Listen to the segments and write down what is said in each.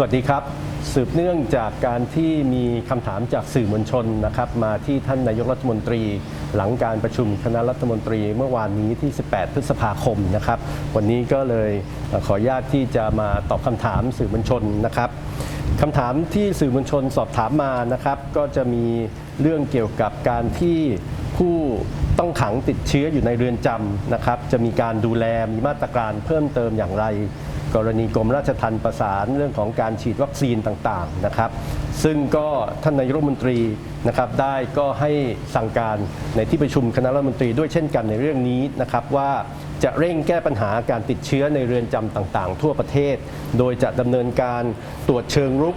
สวัสดีครับ สืบเนื่องจากการที่มีคำถามจากสื่อมวลชนนะครับมาที่ท่านนายกรัฐมนตรี หลังการประชุมคณะรัฐมนตรีเมื่อวานนี้ที่ 18 พฤษภาคมนะครับ วันนี้ก็เลยขออนุญาตที่จะมาตอบคำถามสื่อมวลชนนะครับคำถามที่สื่อมวลชนสอบถามมานะครับ ก็จะมีเรื่องเกี่ยวกับการที่ผู้ต้องขังติดเชื้ออยู่ในเรือนจำนะครับ จะมีการดูแลมีมาตรการเพิ่มเติมอย่างไร กรณีกรมราชทัณฑ์ประสานเรื่องของการฉีดวัคซีนต่างๆนะครับ ซึ่งก็ท่านนายรัฐมนตรีนะครับได้ก็ให้สั่งการในที่ประชุมคณะรัฐมนตรีด้วยเช่นกันในเรื่องนี้นะครับว่าจะเร่งแก้ปัญหาการติดเชื้อในเรือนจำต่างๆ ทั่วประเทศ โดยจะดำเนินการตรวจเชิงรุก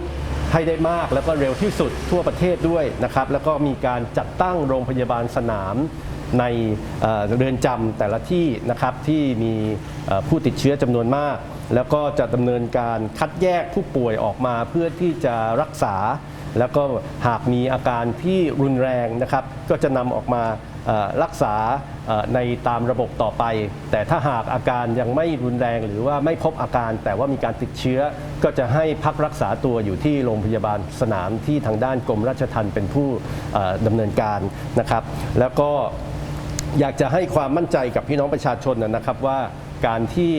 ให้ได้มากแล้วก็เร็วที่สุดทั่วประเทศด้วยนะครับ แล้วก็มีการจัดตั้งโรงพยาบาลสนามในเรือนจำแต่ละที่นะครับที่มีผู้ติดเชื้อจำนวนมาก แล้วก็จะดำเนินการคัดแยกผู้ป่วยออกมาเพื่อที่จะรักษา แล้วก็หากมีอาการที่รุนแรงนะครับ ก็จะนำออกมารักษาในตามระบบต่อไป แต่ถ้าหากอาการยังไม่รุนแรงหรือว่าไม่พบอาการแต่ว่ามีการติดเชื้อ ก็จะให้พักรักษาตัวอยู่ที่โรงพยาบาลสนามที่ทางด้านกรมราชทัณฑ์เป็นผู้ดำเนินการนะครับ แล้วก็อยากจะให้ความมั่นใจกับพี่น้องประชาชนนะครับว่า การที่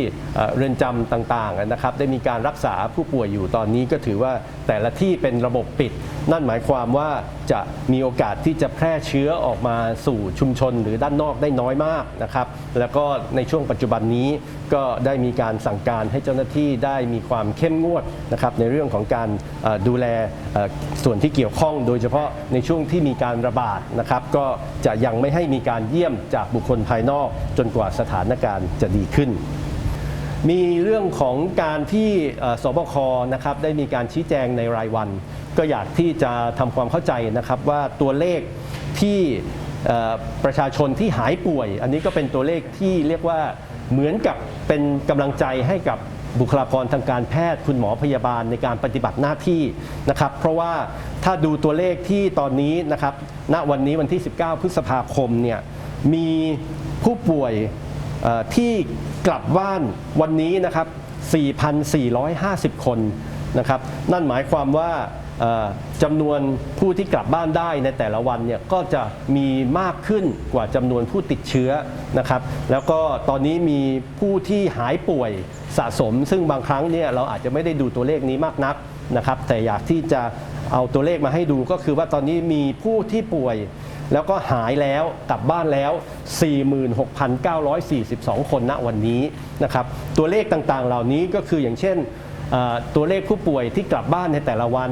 เรือนจำต่างๆนะครับได้มีการรักษาผู้ป่วยอยู่ตอนนี้ก็ถือว่าแต่ละที่เป็นระบบปิด นั่นหมายความว่าจะมีโอกาสที่จะแพร่เชื้อออกมาสู่ชุมชนหรือด้านนอกได้น้อยมากนะครับ แล้วก็ในช่วงปัจจุบันนี้ก็ได้มีการสั่งการให้เจ้าหน้าที่ได้มีความเข้มงวดนะครับในเรื่องของการดูแลส่วนที่เกี่ยวข้องโดยเฉพาะในช่วงที่มีการระบาดนะครับ ก็จะยังไม่ให้มีการเยี่ยมจากบุคคลภายนอก จนกว่าสถานการณ์จะดีขึ้นมีเรื่องของการที่สบคนะครับได้มีการชี้แจงในรายวัน ก็อยากที่จะทำความเข้าใจนะครับว่าตัวเลขที่ประชาชนที่หายป่วย อันนี้ก็เป็นตัวเลขที่เรียกว่าเหมือนกับเป็นกำลังใจให้กับบุคลากรทางการแพทย์คุณหมอพยาบาลในการปฏิบัติหน้าที่นะครับ เพราะว่าถ้าดูตัวเลขที่ตอนนี้นะครับ ณวันนี้วันที่ 19 พฤษภาคมเนี่ยมีผู้ป่วย ที่กลับบ้านวันนี้นะครับ 4,450 คนนะครับ นั่นหมายความว่าจำนวนผู้ที่กลับบ้านได้ในแต่ละวันเนี่ยก็จะมีมากขึ้นกว่าจำนวนผู้ติดเชื้อนะครับ แล้วก็ตอนนี้มีผู้ที่หายป่วยสะสม ซึ่งบางครั้งเนี่ยเราอาจจะไม่ได้ดูตัวเลขนี้มากนักนะครับ แต่อยากที่จะเอาตัวเลขมาให้ดูก็คือว่าตอนนี้มีผู้ที่ป่วย แล้วก็หายแล้วกลับบ้านแล้ว 46,942 คนณวันนี้นะครับตัวเลขต่างๆ เหล่านี้ก็คืออย่างเช่นตัวเลขผู้ป่วยที่กลับบ้านในแต่ละวัน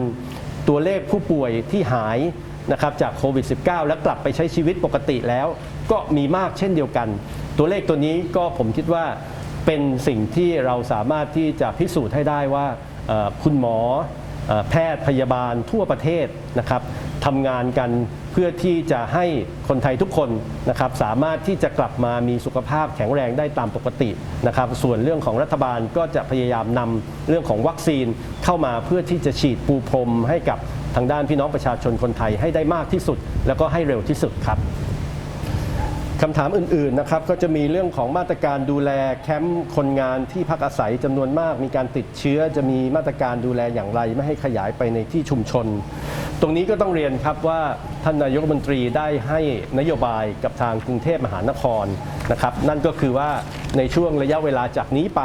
ตัวเลขผู้ป่วยที่หายนะครับจากโควิด -19 แล้วกลับไปใช้ชีวิตปกติแล้ว ก็มีมากเช่นเดียวกัน ตัวเลขตัวนี้ก็ผมคิดว่าเป็นสิ่งที่เราสามารถที่จะพิสูจน์ให้ได้ว่าคุณหมอแพทย์พยาบาลทั่วประเทศนะครับ ทำงานกันเพื่อที่จะให้คนไทยทุกคนนะครับสามารถที่จะกลับมามีสุขภาพแข็งแรงได้ตามปกตินะครับส่วนเรื่องของรัฐบาลก็จะพยายามนำเรื่องของวัคซีนเข้ามาเพื่อที่จะฉีดปูพรมให้กับทางด้านพี่น้องประชาชนคนไทยให้ได้มากที่สุด แล้วก็ให้เร็วที่สุดครับ คำถามอื่นๆนะครับก็จะมีเรื่องของมาตรการดูแลแคมป์คนงานที่พักอาศัยจำนวนมาก มีการติดเชื้อจะมีมาตรการดูแลอย่างไร ไม่ให้ขยายไปในที่ชุมชน ตรงนี้ก็ต้องเรียนครับว่าท่านนายกรัฐมนตรีได้ให้นโยบายกับทางกรุงเทพมหานครนะครับ นั่นก็คือว่า ในช่วงระยะเวลาจากนี้ไป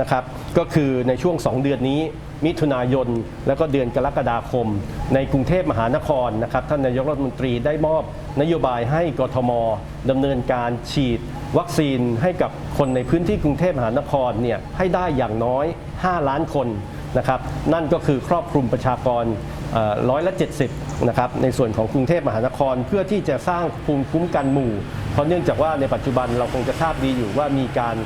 นะครับ ก็คือในช่วง 2 เดือนนี้ มิถุนายน แล้วก็เดือนกรกฎาคม ในกรุงเทพมหานครนะครับท่านนายกรัฐมนตรีได้มอบนโยบายให้กทมดำเนินการฉีดวัคซีนให้กับคนในพื้นที่กรุงเทพมหานครเนี่ยให้ได้อย่างน้อย 5 ล้านคนนะครับ นั่นก็คือครอบคลุมประชากร ร้อยละ 70 นะครับ ในส่วนของกรุงเทพมหานครเพื่อที่จะสร้างภูมิคุ้มกันหมู่ เพราะเนื่องจากว่าในปัจจุบันเราคงจะทราบดีอยู่ว่ามีการ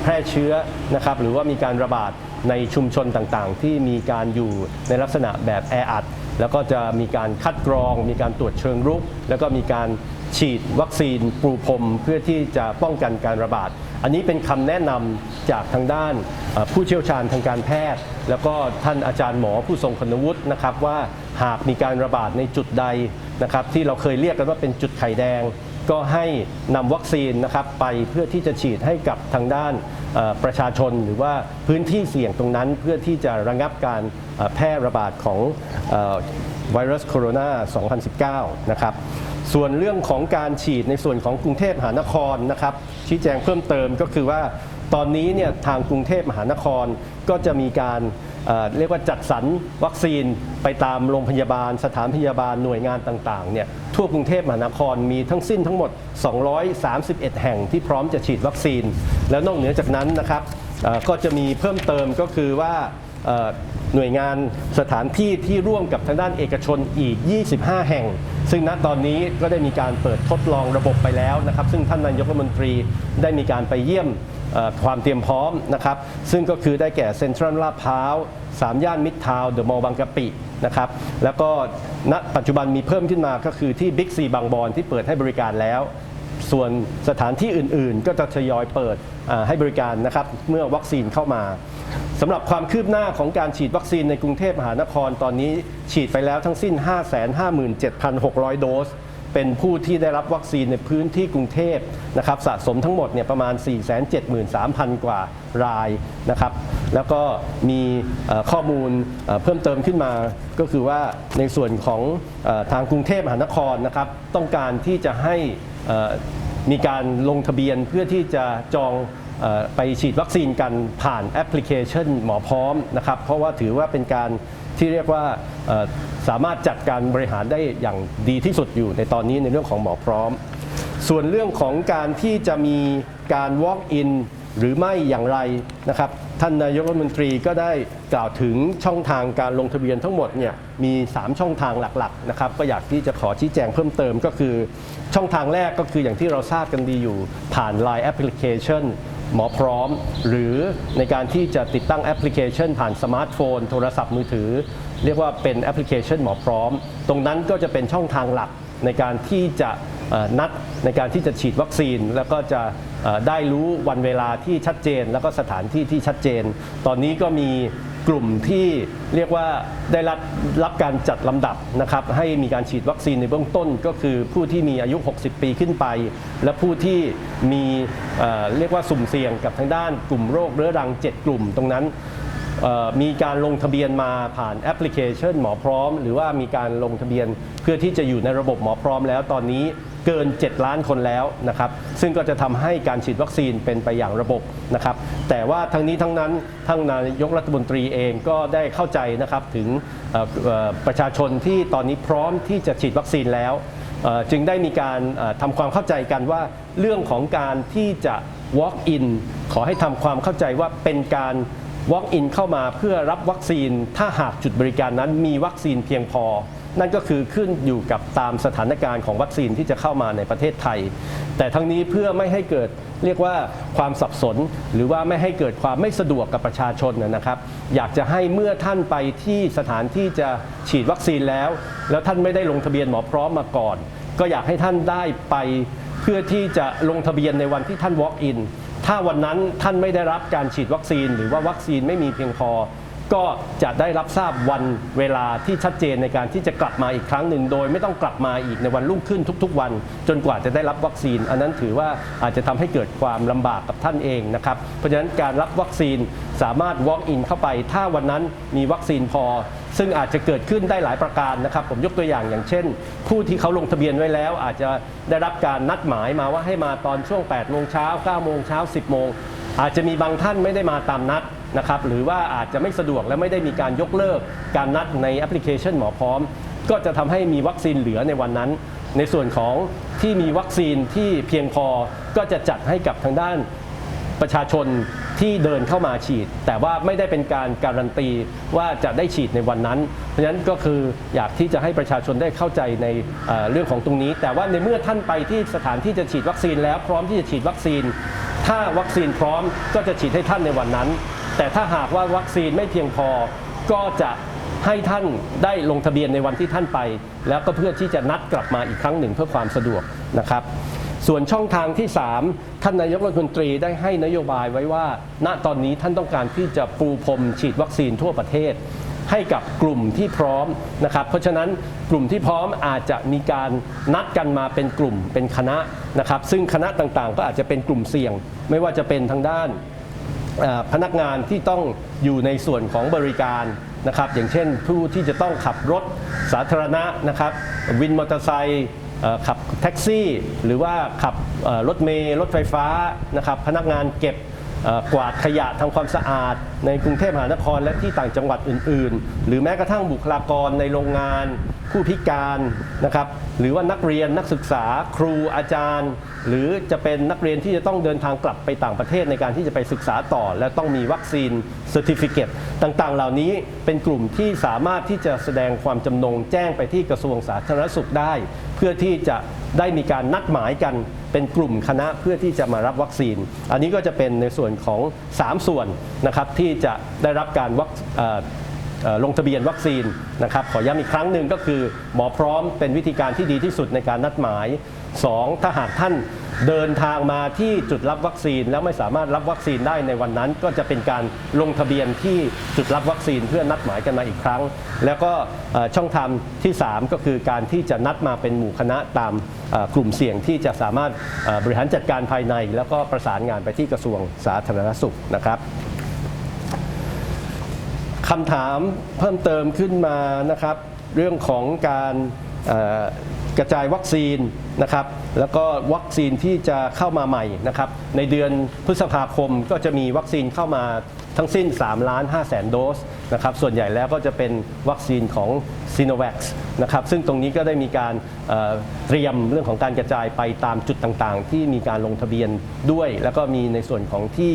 แพร่เชื้อนะครับหรือว่ามีการระบาดในชุมชนต่างๆ ที่มีการอยู่ในลักษณะแบบแออัดแล้วก็จะมีการคัดกรอง มีการตรวจเชิงรุก แล้วก็มีการฉีดวัคซีน ปรูพรมเพื่อที่จะป้องกันการระบาด อันนี้เป็นคำแนะนำจากทางด้านผู้เชี่ยวชาญทางการแพทย์ แล้วก็ท่านอาจารย์หมอผู้ทรงคุณวุฒินะครับว่าหากมีการระบาดในจุดใดนะครับที่เราเคยเรียกกันว่าเป็นจุดไข่แดง ก็ให้นำวัคซีนนะครับไปเพื่อที่จะฉีดให้กับทางด้านประชาชนหรือว่าพื้นที่เสี่ยงตรงนั้น เพื่อที่จะระงับการแพร่ระบาดของไวรัสโคโรนา 2019 นะครับ ส่วนเรื่องของการฉีดในส่วนของกรุงเทพมหานครนะครับ ชี้แจงเพิ่มเติมก็คือว่าตอนนี้เนี่ยทางกรุงเทพมหานครก็จะมีการเเรียกว่าจัดสรรวัคซีนไปตามโรงพยาบาล สถานพยาบาลหน่วยงานต่างๆเนี่ยทั่วกรุงเทพมหานครมีทั้งสิ้นทั้งหมด 231 แห่งที่พร้อมจะฉีดวัคซีน แล้วนอกเหนือจากนั้นนะครับก็จะมีเพิ่มเติมก็คือว่า หน่วยงานสถานที่ที่ร่วมกับทางด้านเอกชนอีก 25 แห่ง ซึ่งณตอนนี้ก็ได้มีการเปิดทดลองระบบไปแล้วนะครับ ซึ่งท่านนายกรัฐมนตรีได้มีการไปเยี่ยมความเตรียมพร้อมนะครับ ซึ่งก็คือได้แก่เซ็นทรัลลาดพร้าวสามย่านมิตรทาวน์เดอะมอลล์บางกะปินะครับ แล้วก็ณปัจจุบันมีเพิ่มขึ้นมาก็คือที่บิ๊กซีบางบอนที่เปิดให้บริการแล้วส่วนสถานที่อื่นๆ ก็จะทยอยเปิดให้บริการนะครับ เมื่อวัคซีนเข้ามา สำหรับความคืบหน้าของการฉีดวัคซีนในกรุงเทพมหานครตอนนี้ ฉีดไปแล้วทั้งสิ้น 557,600 โดส เป็นผู้ที่ได้รับวัคซีนในพื้นที่กรุงเทพนะครับสะสมทั้งหมดเนี่ยประมาณ 473,000 กว่ารายนะครับ แล้วก็มีข้อมูลเพิ่มเติมขึ้นมา ก็คือว่าในส่วนของทางกรุงเทพมหานครนะครับ ต้องการที่จะให้มีการลงทะเบียนเพื่อที่จะจอง ไปฉีดวัคซีนกันผ่านแอปพลิเคชันหมอพร้อมนะครับ เพราะว่าถือว่าเป็นการที่เรียกว่าสามารถจัดการบริหารได้อย่างดีที่สุดอยู่ในตอนนี้ในเรื่องของหมอพร้อม ส่วนเรื่องของการที่จะมีการ walk in หรือไม่อย่างไรนะครับ ท่านนายกรัฐมนตรีก็ได้กล่าวถึงช่องทางการลงทะเบียนทั้งหมดเนี่ยมี 3 ช่องทางหลักๆนะครับ ก็อยากที่จะขอชี้แจงเพิ่มเติมก็คือ ช่องทางแรกก็คืออย่างที่เราทราบกันดีอยู่ผ่าน Line Application หมอพร้อม หรือในการที่จะติดตั้งแอปพลิเคชัน ผ่านสมาร์ทโฟน โทรศัพท์มือถือ เรียกว่าเป็นแอปพลิเคชันหมอพร้อม ตรงนั้นก็จะเป็นช่องทางหลักในการที่จะนัดในการที่จะฉีดวัคซีน แล้วก็จะได้รู้วันเวลาที่ชัดเจน แล้วก็สถานที่ที่ชัดเจน ตอนนี้ก็มี กลุ่มที่เรียกว่าได้รับรับการจัดลำดับนะครับให้มีการฉีดวัคซีนในเบื้องต้นก็คือผู้ที่มีอายุ 60 ปีขึ้นไป และผู้ที่มีเอ่อเรียกว่าสุ่มเสี่ยงกับทางด้านกลุ่มโรคเรื้อรัง 7 กลุ่มตรงนั้น เอ่อมีการลงทะเบียนมาผ่านแอปพลิเคชันหมอพร้อม หรือว่ามีการลงทะเบียนเพื่อที่จะอยู่ในระบบหมอพร้อมแล้วตอนนี้ เกิน 7 ล้านคนแล้วนะครับ ซึ่งก็จะทำให้การฉีดวัคซีนเป็นไปอย่างระบบนะครับ แต่ว่าทั้งนี้ทั้งนั้นทั้งนายกรัฐมนตรีเองก็ได้เข้าใจนะครับถึงประชาชนที่ตอนนี้พร้อมที่จะฉีดวัคซีนแล้ว จึงได้มีการเอ่อทำความเข้าใจกันว่าเรื่องของการที่จะ walk in ขอให้ทำความเข้าใจว่าเป็นการ walk in เข้ามาเพื่อรับวัคซีนถ้าหากจุดบริการนั้นมีวัคซีนเพียงพอ นั่นก็คือขึ้นอยู่กับตามสถานการณ์ของวัคซีนที่จะเข้ามาในประเทศไทย แต่ทั้งนี้เพื่อไม่ให้เกิดเรียกว่าความสับสน หรือว่าไม่ให้เกิดความไม่สะดวกกับประชาชนนะครับ อยากจะให้เมื่อท่านไปที่สถานที่จะฉีดวัคซีนแล้ว แล้วท่านไม่ได้ลงทะเบียนหมอพร้อมมาก่อน ก็อยากให้ท่านได้ไปเพื่อที่จะลงทะเบียนในวันที่ท่าน walk in ถ้าวันนั้นท่านไม่ได้รับการฉีดวัคซีน หรือว่าวัคซีนไม่มีเพียงพอ ก็จะได้รับทราบวันเวลาที่ชัดเจนในการที่จะกลับมาอีกครั้งหนึ่ง โดยไม่ต้องกลับมาอีกในวันรุ่งขึ้นทุกๆ วัน จนกว่าจะได้รับวัคซีน อันนั้นถือว่าอาจจะทำให้เกิดความลำบากกับท่านเองนะครับ เพราะฉะนั้นการรับวัคซีนสามารถ walk in เข้าไป ถ้าวันนั้นมีวัคซีนพอ ซึ่งอาจจะเกิดขึ้นได้หลายประการนะครับ ผมยกตัวอย่างอย่างเช่น ผู้ที่เขาลงทะเบียนไว้แล้ว อาจจะได้รับการนัดหมายมาว่าให้มาตอนช่วง8โมงเช้า9โมงเช้า10โมงอาจจะมีบางท่านไม่ได้มาตามนัด นะครับหรือว่าอาจจะไม่สะดวกและไม่ได้มีการยกเลิกการนัดในแอปพลิเคชันหมอพร้อม ก็จะทำให้มีวัคซีนเหลือในวันนั้น ในส่วนของที่มีวัคซีนที่เพียงพอก็จะจัดให้กับทางด้านประชาชนที่เดินเข้ามาฉีด แต่ว่าไม่ได้เป็นการการันตีว่าจะได้ฉีดในวันนั้น เพราะฉะนั้นก็คืออยากที่จะให้ประชาชนได้เข้าใจในเเรื่องของตรงนี้ แต่ว่าในเมื่อท่านไปที่สถานที่จะฉีดวัคซีนแล้วพร้อมที่จะฉีดวัคซีน ถ้าวัคซีนพร้อมก็จะฉีดให้ท่านในวันนั้น แต่ถ้าหากว่าวัคซีนไม่เพียงพอก็จะให้ท่านได้ลงทะเบียนในวันที่ท่านไป แล้วก็เพื่อที่จะนัดกลับมาอีกครั้งหนึ่งเพื่อความสะดวกนะครับ ส่วนช่องทางที่ 3 ท่านนายกรัฐมนตรีได้ให้นโยบายไว้ว่า ณตอนนี้ท่านต้องการที่จะปูพรมฉีดวัคซีนทั่วประเทศ ให้กับกลุ่มที่พร้อมนะครับ เพราะฉะนั้นกลุ่มที่พร้อมอาจจะมีการนัดกันมาเป็นกลุ่มเป็นคณะนะครับ ซึ่งคณะต่างๆ ก็อาจจะเป็นกลุ่มเสี่ยง ไม่ว่าจะเป็นทางด้าน พนักงานที่ต้องอยู่ในส่วนของบริการนะครับ อย่างเช่นผู้ที่จะต้องขับรถสาธารณะนะครับ วินมอเตอร์ไซค์ขับแท็กซี่ หรือว่าขับรถเมล์รถไฟฟ้านะครับ พนักงานเก็บกวาดขยะทำความสะอาด ในกรุงเทพมหานครและที่ต่างจังหวัดอื่น ๆ หรือแม้กระทั่งบุคลากรในโรงงาน ผู้พิการนะครับหรือว่านักเรียนนักศึกษาครูอาจารย์ หรือจะเป็นนักเรียนที่จะต้องเดินทางกลับไปต่างประเทศในการที่จะไปศึกษาต่อ และต้องมีวัคซีนเซอร์ติฟิเคตต่างๆ เหล่านี้เป็นกลุ่มที่สามารถที่จะแสดงความจำนงแจ้งไปที่กระทรวงสาธารณสุขได้ เพื่อที่จะได้มีการนัดหมายกันเป็นกลุ่มคณะเพื่อที่จะมารับวัคซีน อันนี้ก็จะเป็นในส่วนของ 3 ส่วนนะครับที่จะได้รับการวัค ลงทะเบียนวัคซีนนะครับขอย้ำอีกครั้งหนึ่งก็คือ หมอพร้อมเป็นวิธีการที่ดีที่สุดในการนัดหมาย 2. ถ้าหากท่านเดินทางมาที่จุดรับวัคซีน แล้วไม่สามารถรับวัคซีนได้ในวันนั้น ก็จะเป็นการลงทะเบียนที่จุดรับวัคซีนเพื่อนัดหมายกันมาอีกครั้ง แล้วก็ช่องทางที่ 3 ก็คือการที่จะนัดมาเป็นหมู่คณะตามกลุ่มเสี่ยงที่จะสามารถบริหารจัดการภายใน แล้วก็ประสานงานไปที่กระทรวงสาธารณสุขนะครับ คำถามเพิ่มเติมขึ้นมานะครับ เรื่องของการกระจายวัคซีนนะครับแล้วก็วัคซีนที่จะเข้ามาใหม่นะครับในเดือนพฤษภาคมก็จะมีวัคซีนเข้ามาทั้งสิ้น 3 ล้าน5แสนโดส นะครับส่วนใหญ่แล้วก็จะเป็นวัคซีนของ s i n o v a c นะครับซึ่งตรงนี้ก็ได้มีการเอ่อเตรียมเรื่องของการกระจายไปตามจุดต่างๆ ที่มีการลงทะเบียนด้วย แล้วก็มีในส่วนของที่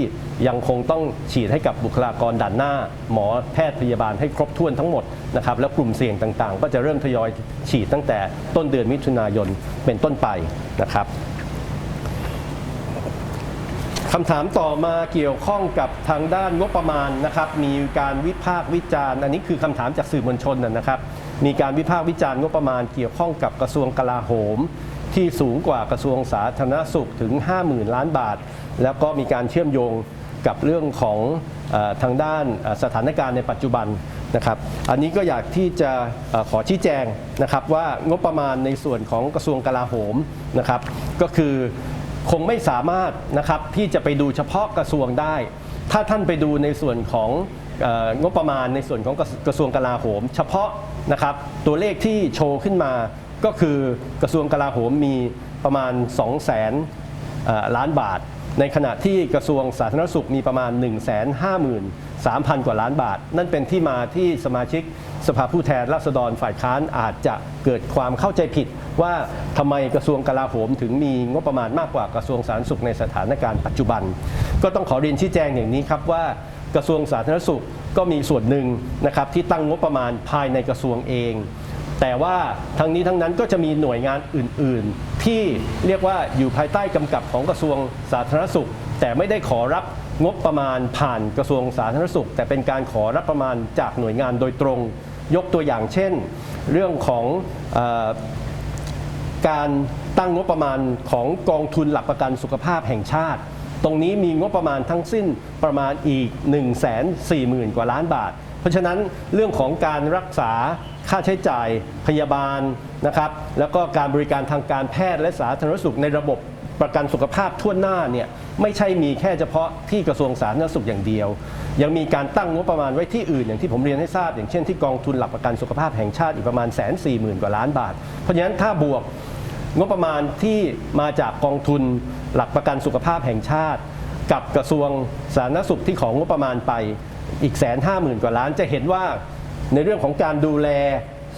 ยังคงต้องฉีดให้กับบุคลากรด่านหน้า หมอแพทย์พยาบาลให้ครบถ้วนทั้งหมดนะครับแล้วกลุ่มเสี่ยงต่างๆ ก็จะเริ่มทยอยฉีดตั้งแต่ต้นเดือนมิถุนายนเป็นต้นไปนะครับ คำถามต่อมาเกี่ยวข้องกับทางด้านงบประมาณนะครับ มีการวิพากษ์วิจารณ์อันนี้คือคำถามจากสื่อมวลชนนะครับ มีการวิพากษ์วิจารณ์งบประมาณเกี่ยวข้องกับกระทรวงกลาโหม ที่สูงกว่ากระทรวงสาธารณสุขถึง 50,000 ล้านบาท แล้วก็มีการเชื่อมโยงกับเรื่องของทางด้านสถานการณ์ในปัจจุบันนะครับ อันนี้ก็อยากที่จะขอชี้แจงนะครับว่างบประมาณในส่วนของกระทรวงกลาโหมนะครับ ก็คือ คงไม่สามารถนะครับที่จะไปดูเฉพาะกระทรวงได้ ถ้าท่านไปดูในส่วนของงบประมาณในส่วนของกระกระทรวงกลาโหม เฉพาะนะครับตัวเลขที่โชว์ขึ้นมาก็คือกระทรวงกลาโหมมีประมาณ 2 0 0 0 0 0ล้านบาท ในขณะที่กระทรวงสาธารณสุขมีประมาณ 1 5 3 0 0 0 กว่าล้านบาท นั่นเป็นที่มาที่สมาชิกสภาผู้แทนราษฎรฝ่ายค้านอาจจะเกิดความเข้าใจผิดว่าทำไมกระทรวงกลาโหมถึงมีงบประมาณมากกว่ากระทรวงสาธารณสุขในสถานการณ์ปัจจุบัน ก็ต้องขอเรียนชี้แจงอย่างนี้ครับว่ากระทรวงสาธารณสุขก็มีส่วนหนึ่งนะครับที่ตั้งงบประมาณภายในกระทรวงเอง แต่ว่าทั้งนี้ทั้งนั้นก็จะมีหน่วยงานอื่น ที่เรียกว่าอยู่ภายใต้กำกับของกระทรวงสาธารณสุข แต่ไม่ได้ขอรับงบประมาณผ่านกระทรวงสาธารณสุข แต่เป็นการขอรับประมาณจากหน่วยงานโดยตรง ยกตัวอย่างเช่น เรื่องของอการตั้งงบประมาณของกองทุนหลักประกันสุขภาพแห่งชาติ ตรงนี้มีงบประมาณทั้งสิ้นประมาณอีก 1 4 0 0 0 0 กว่าล้านบาท เพราะฉะนั้นเรื่องของการรักษา ค่าใช้จ่ายพยาบาลนะครับแล้วก็การบริการทางการแพทย์และสาธารณสุขในระบบประกันสุขภาพทั่วหน้าเนี่ยไม่ใช่มีแค่เฉพาะที่กระทรวงสาธารณสุขอย่างเดียว ยังมีการตั้งงบประมาณไว้ที่อื่นอย่างที่ผมเรียนให้ทราบ อย่างเช่นที่กองทุนหลักประกันสุขภาพแห่งชาติอีกประมาณแสนสี่หมื่นกว่าล้านบาท เพราะฉะนั้นถ้าบวกงบประมาณที่มาจากกองทุนหลักประกันสุขภาพแห่งชาติ กับกระทรวงสาธารณสุขที่ของงบประมาณไปอีกแสนห้าหมื่นกว่าล้านจะเห็นว่า ในเรื่องของการดูแล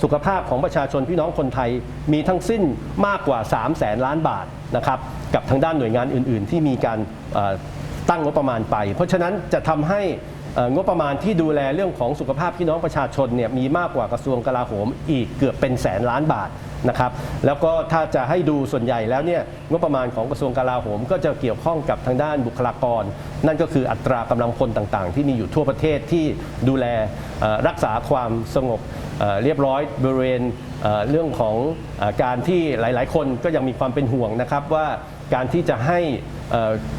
สุขภาพของประชาชนพี่น้องคนไทยมีทั้งสิ้นมากกว่า 3 0 0แสนล้านบาทนะครับกับทางด้านหน่วยงานอื่น ๆ ที่มีการตั้งงบประมาณไป เพราะฉะนั้นจะทำให้ งบประมาณที่ดูแลเรื่องของสุขภาพพี่น้องประชาชนเนี่ยมีมากกว่ากระทรวงกลาโหมอีกเกือบเป็นแสนล้านบาทนะครับแล้วก็ถ้าจะให้ดูส่วนใหญ่แล้วเนี่ยงบประมาณของกระทรวงกลาโหม ก็จะเกี่ยวข้องกับทางด้านบุคลากร นั่นก็คืออัตรากำลังพลต่างๆ ที่มีอยู่ทั่วประเทศที่ดูแลรักษาความสงบเรียบร้อยบริเวณเรื่องของการที่หลาย ๆ คนก็ยังมีความเป็นห่วงนะครับว่า การที่จะให้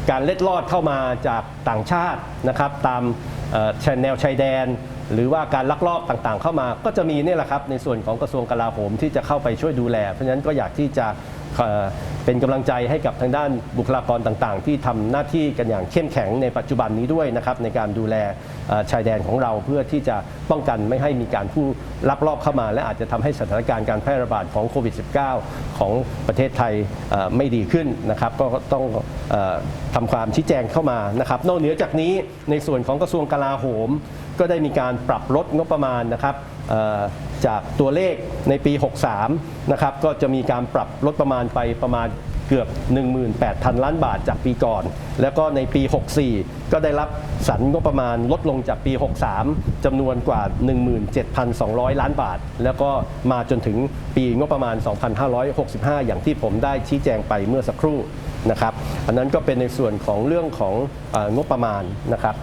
การเล็ดลอดเข้ามาจากต่างชาตินะครับตามชแนวชายแดน หรือว่าการลักลอบต่างๆ เข้ามาก็จะมีนี่แหละครับในส่วนของกระทรวงกลาโหมที่จะเข้าไปช่วยดูแล เพราะฉะนั้นก็อยากที่จะ เป็นกำลังใจให้กับทางด้านบุคลากรต่างๆ ที่ทำหน้าที่กันอย่างเข้มแข็งในปัจจุบันนี้ด้วยนะครับในการดูแลชายแดนของเราเพื่อที่จะป้องกันไม่ให้มีการผู้ลักลอบเข้ามา และอาจจะทำให้สถานการณ์การแพร่ระบาดของโควิด -19 ของประเทศไทยไม่ดีขึ้นนะครับ ก็ต้องออทำความชี้แจงเข้ามานะครับ นอกเหนือจากนี้ในส่วนของกระทรวงกลาโหม ก็ได้มีการปรับลดงบประมาณนะครับ จากตัวเลขในปี 63 นะครับก็จะมีการปรับลดประมาณไปประมาณเกือบ 18,000 ล้านบาทจากปีก่อน แล้วก็ในปี 64 ก็ได้รับสรรงบประมาณลดลงจากปี 63 จำนวนกว่า 17,200 ล้านบาท แล้วก็มาจนถึงปีงบประมาณ 2565 อย่างที่ผมได้ชี้แจงไปเมื่อสักครู่นะครับ อันนั้นก็เป็นในส่วนของเรื่องของงบประมาณนะครับ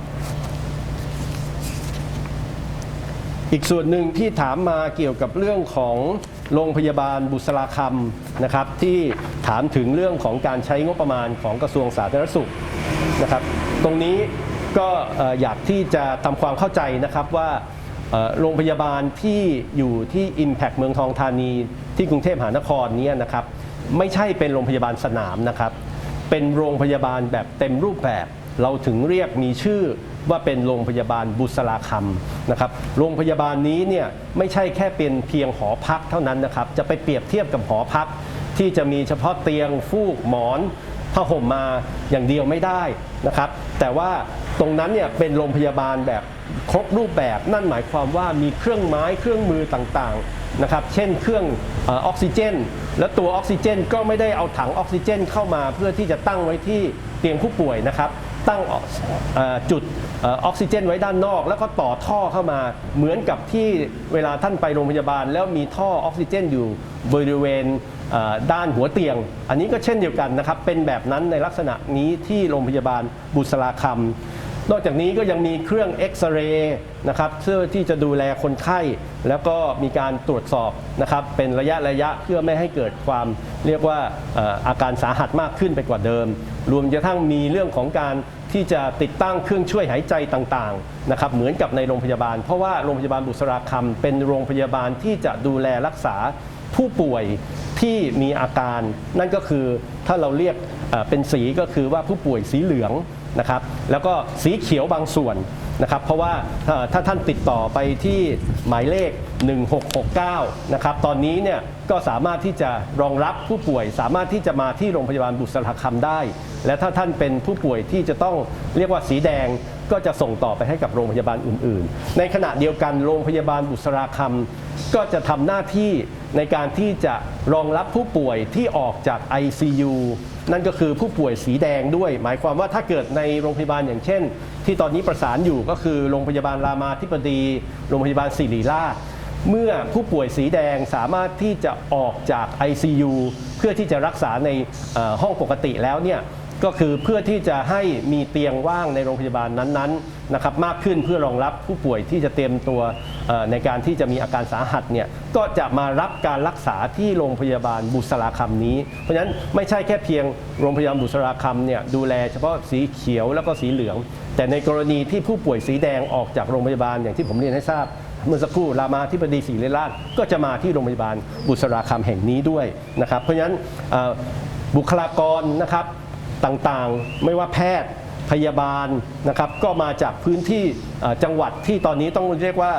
อีกส่วนหนึ่งที่ถามมาเกี่ยวกับเรื่องของโรงพยาบาลบุษราคำนะครับ ที่ถามถึงเรื่องของการใช้งบประมาณของกระทรวงสาธารณสุขนะครับ ตรงนี้ก็อยากที่จะทำความเข้าใจนะครับว่าโรงพยาบาลที่อยู่ที่ Impact เมืองทองธานีที่กรุงเทพมหานครนี้นะครับ ไม่ใช่เป็นโรงพยาบาลสนามนะครับ เป็นโรงพยาบาลแบบเต็มรูปแบบ เราถึงเรียกมีชื่อ ว่าเป็นโรงพยาบาลบุษราคำนะครับโรงพยาบาลนี้เนี่ยไม่ใช่แค่เป็นเพียงหอพักเท่านั้นนะครับจะไปเปรียบเทียบกับหอพัก ที่จะมีเฉพาะเตียงฟูกหมอนผ้าห่มมาอย่างเดียวไม่ได้นะครับ แต่ว่าตรงนั้นเนี่ยเป็นโรงพยาบาลแบบครบรูปแบบนั่นหมายความว่ามีเครื่องไม้เครื่องมือต่างๆนะครับ เช่นเครื่องออกซิเจน และตัวออกซิเจน ก็ไม่ได้เอาถังออกซิเจน เข้ามาเพื่อที่จะตั้งไว้ที่เตียงผู้ป่วยนะครับ ตั้งเอ่อจุดเออออกซิเจนไว้ด้านนอก แล้วก็ต่อท่อเข้ามาเหมือนกับที่เวลาท่านไปโรงพยาบาล แล้วมีท่อออกซิเจนอยู่บริเวณเอ่อด้านหัวเตียง อันนี้ก็เช่นเดียวกันนะครับเป็นแบบนั้นในลักษณะนี้ที่โรงพยาบาลบุษราคำ นอกจากนี้ก็ยังมีเครื่องเอ็กซเรย์นะครับเพื่อที่จะดูแลคนไข้ แล้วก็มีการตรวจสอบนะครับเป็นระยะระยะเพื่อไม่ให้เกิดความเรียกว่าอาการสาหัสมากขึ้นไปกว่าเดิม รวมกระทั่งมีเรื่องของการที่จะติดตั้งเครื่องช่วยหายใจต่างๆนะครับเหมือนกับในโรงพยาบาล เพราะว่าโรงพยาบาลบุษราคำเป็นโรงพยาบาลที่จะดูแลรักษาผู้ป่วยที่มีอาการ นั่นก็คือถ้าเราเรียกเป็นสีก็คือว่าผู้ป่วยสีเหลือง นะครับแล้วก็สีเขียวบางส่วนนะครับเพราะว่าถ้าท่านติดต่อไปที่หมายเลข 1669 นะครับตอนนี้เนี่ยก็สามารถที่จะรองรับผู้ป่วย สามารถที่จะมาที่โรงพยาบาลบุษราคำได้ และถ้าท่านเป็นผู้ป่วยที่จะต้องเรียกว่าสีแดงก็จะส่งต่อไปให้กับโรงพยาบาลอื่น ๆ ในขณะเดียวกันโรงพยาบาลบุษราคำก็จะทำหน้าที่ ในการที่จะรองรับผู้ป่วยที่ออกจาก ICU นั่นก็คือผู้ป่วยสีแดงด้วย หมายความว่าถ้าเกิดในโรงพยาบาลอย่างเช่น ที่ตอนนี้ประสานอยู่ก็คือโรงพยาบาลรามาธิบดี โรงพยาบาลศิริราชเมื่อผู้ป่วยสีแดงสามารถที่จะออกจาก ICU เพื่อที่จะรักษาในห้องปกติแล้วเนี่ยก็คือเพื่อที่จะให้มีเตียงว่างในโรงพยาบาลนั้นๆนะครับมากขึ้นเพื่อรองรับผู้ป่วยที่จะเตรียมตัว ในการที่จะมีอาการสาหัสเนี่ยก็จะมารับการรักษาที่โรงพยาบาลบุษราคำนี้ เพราะฉะนั้นไม่ใช่แค่เพียงโรงพยาบาลบุษราคำเนี่ยดูแลเฉพาะสีเขียวแล้วก็สีเหลือง แต่ในกรณีที่ผู้ป่วยสีแดงออกจากโรงพยาบาลอย่างที่ผมเรียนให้ทราบเมื่อสักครู่รามาธิบดีศรีเลราชก็จะมาที่โรงพยาบาลบุษราคำแห่งนี้ด้วยนะครับเพราะฉะนั้นบุคลากรนะครับต่างๆไม่ว่าแพทย์พยาบาลนะครับก็มาจากพื้นที่จังหวัดที่ตอนนี้ต้องเรียกว่า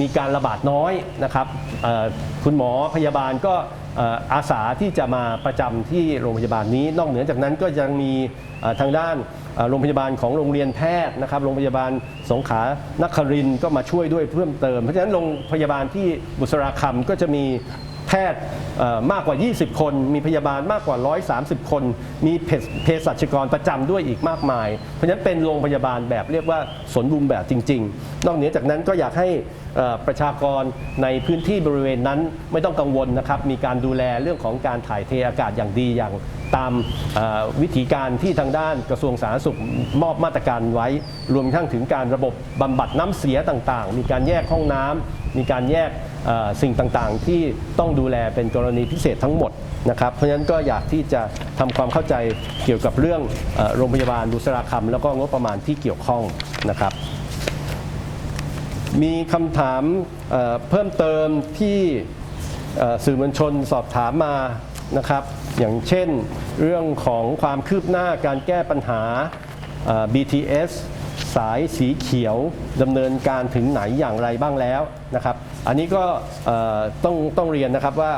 มีการระบาดน้อยนะครับคุณหมอพยาบาลก็อาสาที่จะมาประจำที่โรงพยาบาลนี้ นอกเหนือจากนั้นก็ยังมีทางด้านโรงพยาบาลของโรงเรียนแพทย์นะครับโรงพยาบาลสงขลานครินก็มาช่วยด้วยเพิ่มเติม เพราะฉะนั้นโรงพยาบาลที่บุษราคำก็จะมี แพทย์มากกว่า 20 คน มีพยาบาลมากกว่า 130 คน มีเภสัชกรประจำด้วยอีกมากมาย เพราะฉะนั้นเป็นโรงพยาบาลแบบเรียกว่าสมบูรณ์แบบจริง ๆ นอกเหนือจากนั้นก็อยากให้ประชากรในพื้นที่บริเวณนั้นไม่ต้องกังวลนะครับ มีการดูแลเรื่องของการถ่ายเทอากาศอย่างดีอย่างตามวิธีการที่ทางด้านกระทรวงสาธารณสุขมอบมาตรการไว้ รวมทั้งถึงการระบบบำบัดน้ำเสียต่างๆ มีการแยกห้องน้ำมีการแยก สิ่งต่างๆที่ต้องดูแลเป็นกรณีพิเศษทั้งหมดนะครับ เพราะฉะนั้นก็อยากที่จะทำความเข้าใจเกี่ยวกับเรื่องโรงพยาบาลบุษราคำแล้วก็งบประมาณที่เกี่ยวข้องนะครับ มีคำถามเพิ่มเติมที่สื่อมวลชนสอบถามมานะครับ อย่างเช่นเรื่องของความคืบหน้าการแก้ปัญหา BTS สายสีเขียวดำเนินการถึงไหนอย่างไรบ้างแล้วนะครับ อันนี้ก็ต้องต้องเรียนนะครับว่า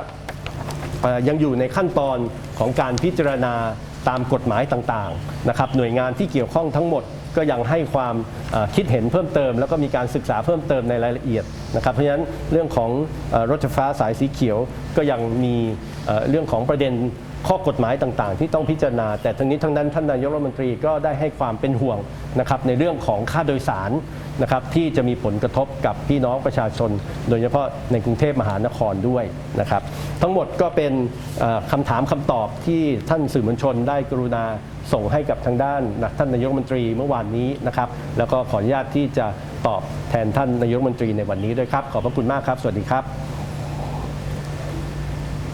ยังอยู่ในขั้นตอนของการพิจารณาตามกฎหมายต่างๆนะครับหน่วยงานที่เกี่ยวข้องทั้งหมดก็ยังให้ความคิดเห็นเพิ่มเติม แล้วก็มีการศึกษาเพิ่มเติมในรายละเอียดนะครับเพราะฉะนั้นเรื่องของรถไฟฟ้าสายสีเขียวก็ยังมีเรื่องของประเด็น ข้อกฎหมายต่างๆ ที่ต้องพิจารณา แต่ทั้งนี้ทั้งนั้นท่านนายกรัฐมนตรีก็ได้ให้ความเป็นห่วงนะครับในเรื่องของค่าโดยสารนะครับที่จะมีผลกระทบกับพี่น้องประชาชน โดยเฉพาะในกรุงเทพมหานครด้วยนะครับ ทั้งหมดก็เป็นเอ่อคำถามคำตอบที่ท่านสื่อมวลชนได้กรุณาส่งให้กับทางด้านท่านนายกรัฐมนตรีเมื่อวานนี้นะครับ แล้วก็ขออนุญาตที่จะตอบแทนท่านนายกรัฐมนตรีในวันนี้ด้วยครับ ขอบพระคุณมากครับ สวัสดีครับ